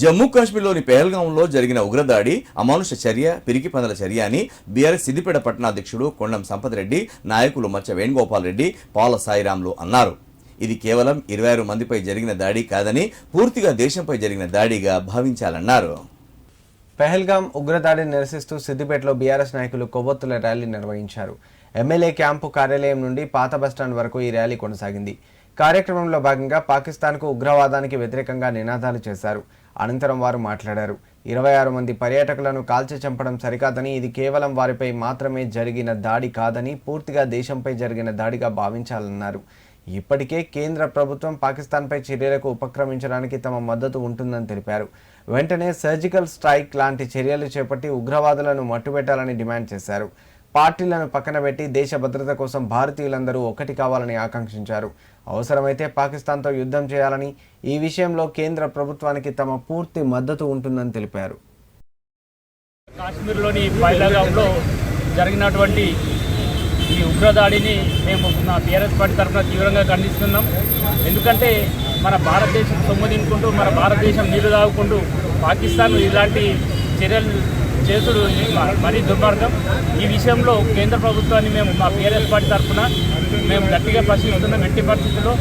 జమ్మూ కాశ్మీర్లోని పెహల్గాంలో జరిగిన ఉగ్రదాడి అమానుష చర్య పిరికి పందల చర్య అని బీఆర్ఎస్ సిద్దిపేట పట్టణాధ్యక్షుడు కొండం సంపత్ రెడ్డి నాయకులు మచ్చ వేణుగోపాల్ రెడ్డి పాల సాయిరాంలు అన్నారు. ఇది కేవలం ఇరవై ఆరు మందిపై జరిగిన దాడి కాదని పూర్తిగా దేశంపై జరిగిన దాడిగా భావించాలన్నారు. పెహల్గాం ఉగ్రదాడిని నిరసిస్తూ సిద్దిపేటలో బీఆర్ఎస్ నాయకులు కొవ్వొత్తుల ర్యాలీ నిర్వహించారు. ఎమ్మెల్యే క్యాంపు కార్యాలయం నుండి పాత బస్టాండ్ వరకు ఈ ర్యాలీ కొనసాగింది. కార్యక్రమంలో భాగంగా పాకిస్తాన్కు ఉగ్రవాదానికి వ్యతిరేకంగా నినాదాలు చేశారు. అనంతరం వారు మాట్లాడారు. ఇరవై ఆరు మంది పర్యాటకులను కాల్చి చంపడం సరికాదని ఇది కేవలం వారిపై మాత్రమే జరిగిన దాడి కాదని పూర్తిగా దేశంపై జరిగిన దాడిగా భావించాలన్నారు. ఇప్పటికే కేంద్ర ప్రభుత్వం పాకిస్తాన్పై చర్యలకు ఉపక్రమించడానికి తమ మద్దతు ఉంటుందని తెలిపారు. వెంటనే సర్జికల్ స్ట్రైక్ లాంటి చర్యలు చేపట్టి ఉగ్రవాదులను మట్టుబెట్టాలని డిమాండ్ చేశారు. పార్టీలను పక్కన పెట్టి దేశ భద్రత కోసం భారతీయులందరూ ఒకటి కావాలని ఆకాంక్షించారు. అవసరమైతే పాకిస్తాన్తో యుద్ధం చేయాలని ఈ విషయంలో కేంద్ర ప్రభుత్వానికి తమ పూర్తి మద్దతు ఉంటుందని తెలిపారు. కాశ్మీర్లోని పైలగాంలో జరిగినటువంటి ఈ ఉగ్రదాడిని మేము మా టీఆర్ఎస్ పార్టీ తరఫున తీవ్రంగా ఖండిస్తున్నాం. ఎందుకంటే మన భారతదేశం సొమ్ము తినుకుంటూ మన భారతదేశం నీళ్ళు తాగుకుంటూ పాకిస్తాన్ ఇలాంటి చర్యలు చేసుడు మరీ దుర్మార్గం. ఈ విషయంలో కేంద్ర ప్రభుత్వాన్ని మేము మా పిఆర్ఎస్ పార్టీ తరఫున మేము గట్టిగా ప్రశ్నిస్తున్నాం ఎట్టి పరిస్థితుల్లో.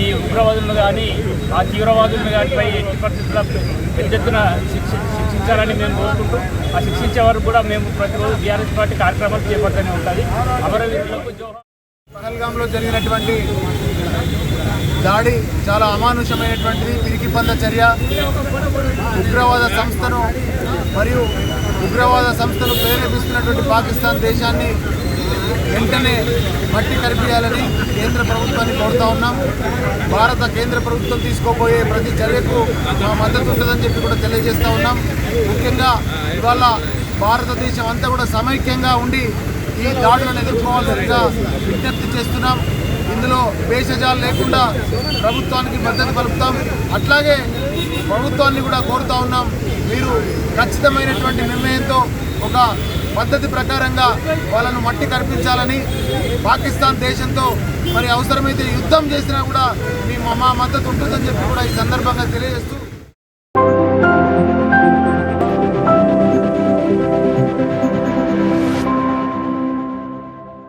ఈ ఉగ్రవాదులను కానీ ఆ తీవ్రవాదులను కానీపై ఎట్టి పరిస్థితుల్లో పెద్ద ఎత్తున శిక్ష శిక్షించాలని మేము కోరుకుంటూ ఆ శిక్షించే వరకు కూడా మేము ప్రతిరోజు బీఆర్ఎస్ పార్టీ కార్యక్రమాలు చేపడుతూనే ఉంటుంది. అమరవీరులకు పహల్గాంలో జరిగినటువంటి దాడి చాలా అమానుషమైనటువంటిది. పిరికి పంద చర్య. ఉగ్రవాద సంస్థను మరియు ఉగ్రవాద సంస్థలు ప్రేరేపిస్తున్నటువంటి పాకిస్తాన్ దేశాన్ని వెంటనే మట్టి కరిపియాలని కేంద్ర ప్రభుత్వాన్ని కోరుతా ఉన్నాం. భారత కేంద్ర ప్రభుత్వం తీసుకోబోయే ప్రతి చర్యకు మా మద్దతు ఉంటుందని చెప్పి కూడా తెలియజేస్తూ ఉన్నాం. ముఖ్యంగా ఇవాళ భారతదేశం అంతా కూడా సమైక్యంగా ఉండి ఈ దాడులను ఎదుర్కోవాల్సిందిగా విజ్ఞప్తి చేస్తున్నాం. ఇందులో భేషజాలు లేకుండా ప్రభుత్వానికి మద్దతు కలుపుతాం అట్లాగే ప్రభుత్వాన్ని కూడా కోరుతా ఉన్నాం. మీరు ఖచ్చితమైనటువంటి నిర్ణయంతో ఒక పద్ధతి ప్రకారంగా వాళ్ళను మట్టి కనిపించాలని పాకిస్తాన్ దేశంతో మరి అవసరమైతే యుద్ధం చేసినా కూడా మీ మా మద్దతు ఉంటుందని చెప్పి కూడా ఈ సందర్భంగా తెలియజేస్తూ